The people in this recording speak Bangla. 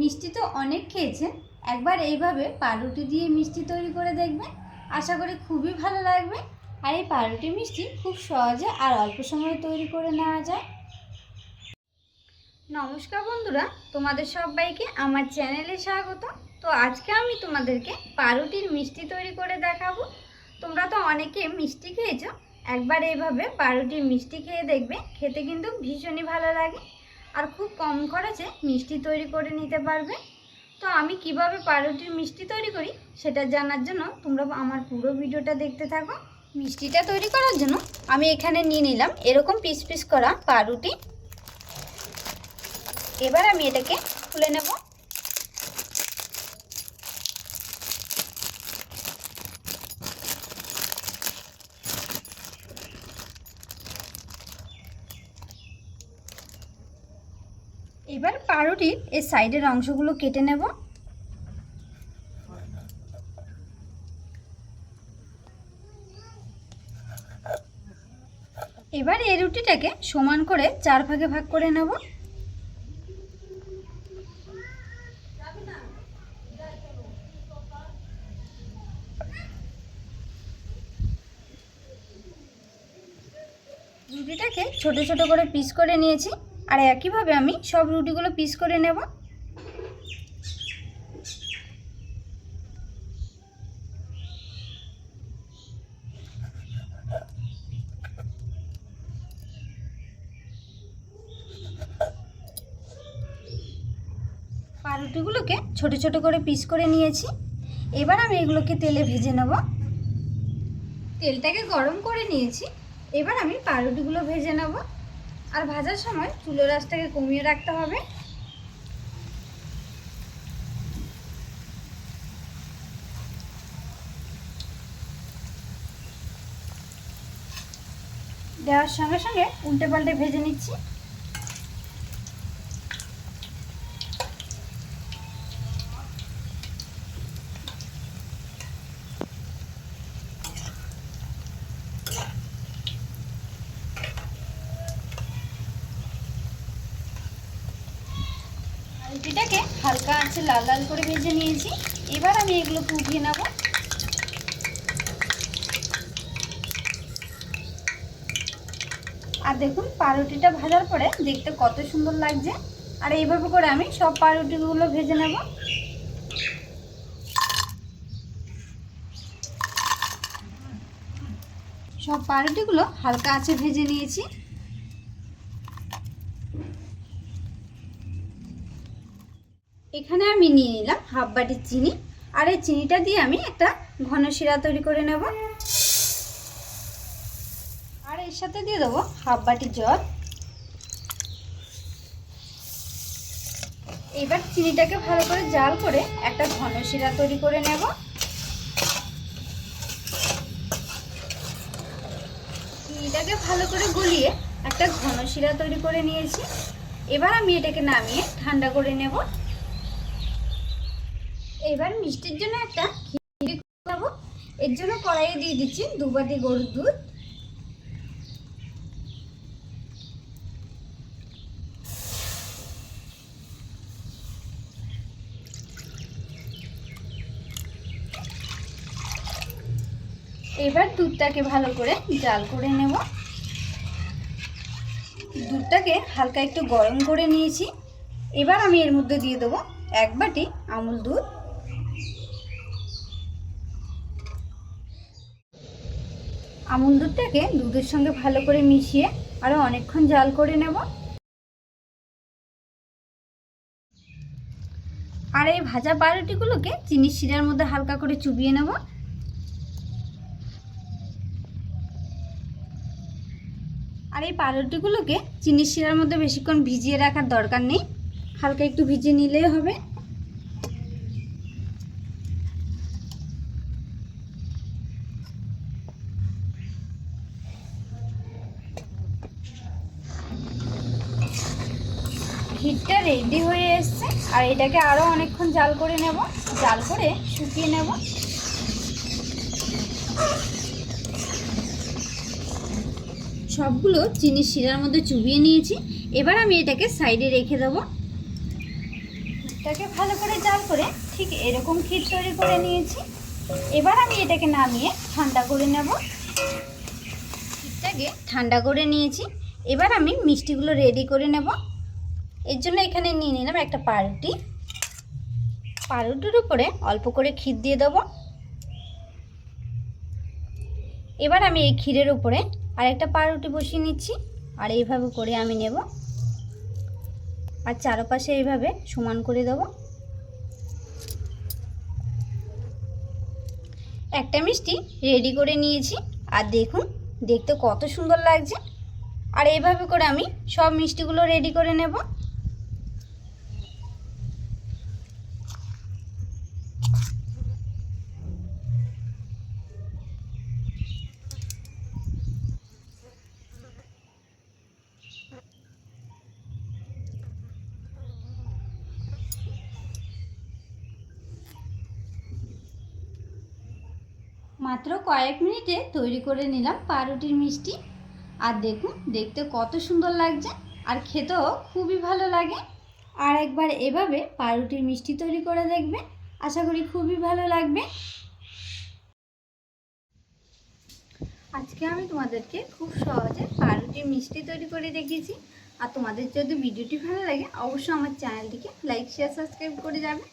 মিষ্টি তো অনেক খেয়েছেন। একবার এইভাবে পাউরুটি দিয়ে মিষ্টি তৈরি করে দেখবেন। আশা করি খুবই ভালো লাগবে। আর এই পাউরুটি মিষ্টি খুব সহজে আর অল্প সময়ে তৈরি করে নেওয়া যায়। নমস্কার বন্ধুরা, তোমাদের সবাইকে আমার চ্যানেলে স্বাগত। তো আজকে আমি তোমাদেরকে পাউরুটির মিষ্টি তৈরি করে দেখাবো। তোমরা তো অনেকে মিষ্টি খেয়েছো। একবার এইভাবে পাউরুটির মিষ্টি খেয়ে দেখবে, খেতে কিন্তু ভীষণই ভালো লাগে। আর খুব কম খরচে মিষ্টি তৈরি করে নিতে পারবে। তো আমি কীভাবে পাউরুটির মিষ্টি তৈরি করি সেটা জানার জন্য তোমরা আমার পুরো ভিডিওটা দেখতে থাকো। মিষ্টিটা তৈরি করার জন্য আমি এখানে নিয়ে নিলাম এরকম পিস পিস করা পাউরুটি। এবার আমি এটাকে খুলে নেব। এবার পাউরুটির এই সাইডের অংশগুলো কেটে নেব। এবার এই রুটিটাকে সমান করে চার ভাগে ভাগ করে নেব। রুটিটাকে ছোট ছোট করে পিস করে নিয়েছি। আর একইভাবে আমি সব রুটিগুলো পিস করে নেব। পাউরুটিগুলোকে ছোট ছোট করে পিস করে নিয়েছি। এবার আমি এগুলোকে তেলে ভেজে নেব। তেলটাকে গরম করে নিয়েছি। এবার আমি পাউরুটিগুলো ভেজে নেব। আর ভাজার সময় চুলো রাসটাকে কমিয়ে রাখতে হবে। দেওয়ার সঙ্গে সঙ্গে উল্টে পাল্টে ভেজে নিচ্ছি। রুটিটাকে হালকা আছে লাল লাল করে ভেজে নিয়েছি। এবার আমি এগুলোকে উঠিয়ে নেব। আর দেখুন, পাউরুটিটা ভাজার পরে দেখতে কত সুন্দর লাগছে। আর এইভাবে করে আমি সব পাউরুটিগুলো ভেজে নেব। সব পাউরুটিগুলো হালকা আছে ভেজে নিয়েছি। এখানে আমি নিয়ে নিলাম হাফ বাটি চিনি। আর এই চিনিটা দিয়ে আমি একটা ঘন শিরা তৈরি করে নেব। আর এর সাথে দিয়ে দেবো হাফ বাটি জল। এবার চিনিটাকে ভালো করে জাল করে একটা ঘন শিরা তৈরি করে নেব। চিনিটাকে ভালো করে গলিয়ে একটা ঘন শিরা তৈরি করে নিয়েছি। এবার আমি এটাকে নামিয়ে ঠান্ডা করে নেব। এবার মিষ্টির জন্য একটা খিচুড়ি খাব এর জন্য কড়াইয়ে দিয়ে দিচ্ছি দু বাটি গরুর দুধ। এবার দুধটাকে ভালো করে জাল করে নেব। দুধটাকে হালকা একটু গরম করে নিয়েছি। এবার আমি এর মধ্যে দিয়ে দেবো এক বাটি আমুল দুধ। আমুল দুধটাকে দুধের সঙ্গে ভালো করে মিশিয়ে আরও অনেকক্ষণ জাল করে নেব। আর এই ভাজা পাউরুটিগুলোকে চিনির শিরার মধ্যে হালকা করে চুবিয়ে নেব। আর এই পাউরুটিগুলোকে চিনির শিরার মধ্যে বেশিক্ষণ ভিজিয়ে রাখার দরকার নেই। হালকা একটু ভিজিয়ে নিলেই হবে। হিটটা রেডি হয়ে এসছে। আর এটাকে আরও অনেকক্ষণ জাল করে নেব। জাল করে শুকিয়ে নেব। সবগুলো চিনি শিরার মধ্যে চুবিয়ে নিয়েছি। এবার আমি এটাকে সাইডে রেখে দেবো। দুধটাকে ভালো করে জাল করে ঠিক এরকম ক্ষীর তৈরি করে নিয়েছি। এবার আমি এটাকে নামিয়ে ঠান্ডা করে নেব। ক্ষীরটাকে ঠান্ডা করে নিয়েছি। এবার আমি মিষ্টিগুলো রেডি করে নেব। এর জন্য এখানে নিয়ে নিলাম একটা পাউরুটি। পাউরুটির উপরে অল্প করে ক্ষীর দিয়ে দেবো। এবার আমি এই ক্ষীরের উপরে আরেকটা পাউরুটি বসিয়ে নিচ্ছি, আর এইভাবে করে আমি নেব। আর চারপাশে এইভাবে সমান করে দেব। একটা মিষ্টি রেডি করে নিয়েছি, আর দেখুন, দেখতে কত সুন্দর লাগছে। আর এইভাবে করে আমি সব মিষ্টিগুলো রেডি করে নেব। মাত্র কয়েক মিনিটে তৈরি করে নিলাম পাউরুটির মিষ্টি। আর দেখুন, দেখতে কত সুন্দর লাগছে। আর খেতেও খুবই ভালো লাগে। আর একবার এভাবে পাউরুটির মিষ্টি তৈরি করে দেখবে আশা করি খুবই ভালো লাগবে। আজকে আমি তোমাদেরকে খুব সহজে পাউরুটির মিষ্টি তৈরি করে দেখিয়েছি। আর তোমাদের যদি ভিডিওটি ভালো লাগে, অবশ্যই আমার চ্যানেলটিকে লাইক শেয়ার সাবস্ক্রাইব করে যাবে।